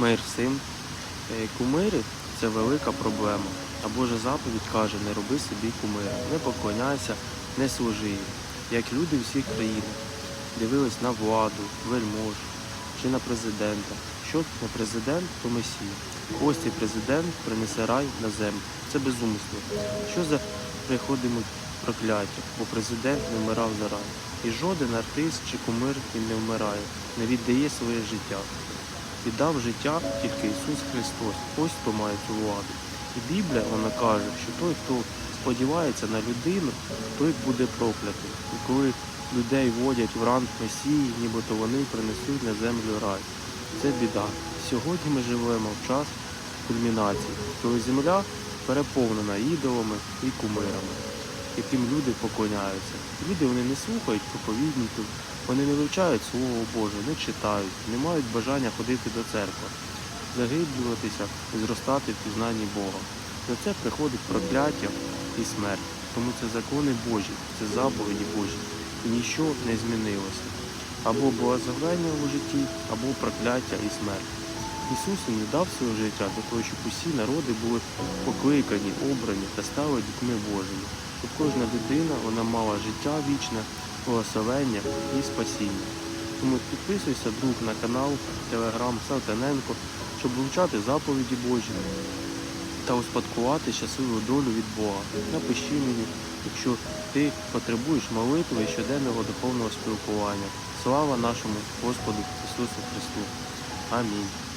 Мир всім. Е, Кумири це велика проблема. А Божа заповідь каже, не роби собі кумира, не поклоняйся, не служи їм. Як люди всіх країн дивились на владу, вельмож чи на президента. Що не президент, то месія. Ось цей президент принесе рай на землю. Це безумство. Що за приходимо прокляття, бо президент не вмирав за рай. І жоден артист чи кумир він не вмирає, не віддає своє життя. Віддав життя тільки Ісус Христос. Ось хто має цю владу. І Біблія вона каже, що той, хто сподівається на людину, той буде проклятий. І коли людей вводять в ранг Месії, нібито вони принесуть на землю рай. Це біда. Сьогодні ми живемо в час кульмінації, коли земля переповнена ідолами і кумирами, яким люди поклоняються. Люди вони не слухають проповідників, вони не вивчають Слово Боже, не читають, не мають бажання ходити до церкви, загиблюватися і зростати в пізнанні Бога. За це приходить прокляття і смерть. Тому це закони Божі, це заповіді Божі. І нічого не змінилося. Або благословення у житті, або прокляття і смерть. Ісус не дав своє життя для того, щоб усі народи були покликані, обрані та стали дітьми Божими. Щоб кожна людина вона мала життя вічне, благословення і спасіння. Тому підписуйся, друг, на канал, телеграм Салтаненко, щоб вивчати заповіді Божі та успадкувати щасливу долю від Бога. Напиши мені, якщо ти потребуєш молитви і щоденного духовного спілкування. Слава нашому Господу Ісусу Христу. Амінь.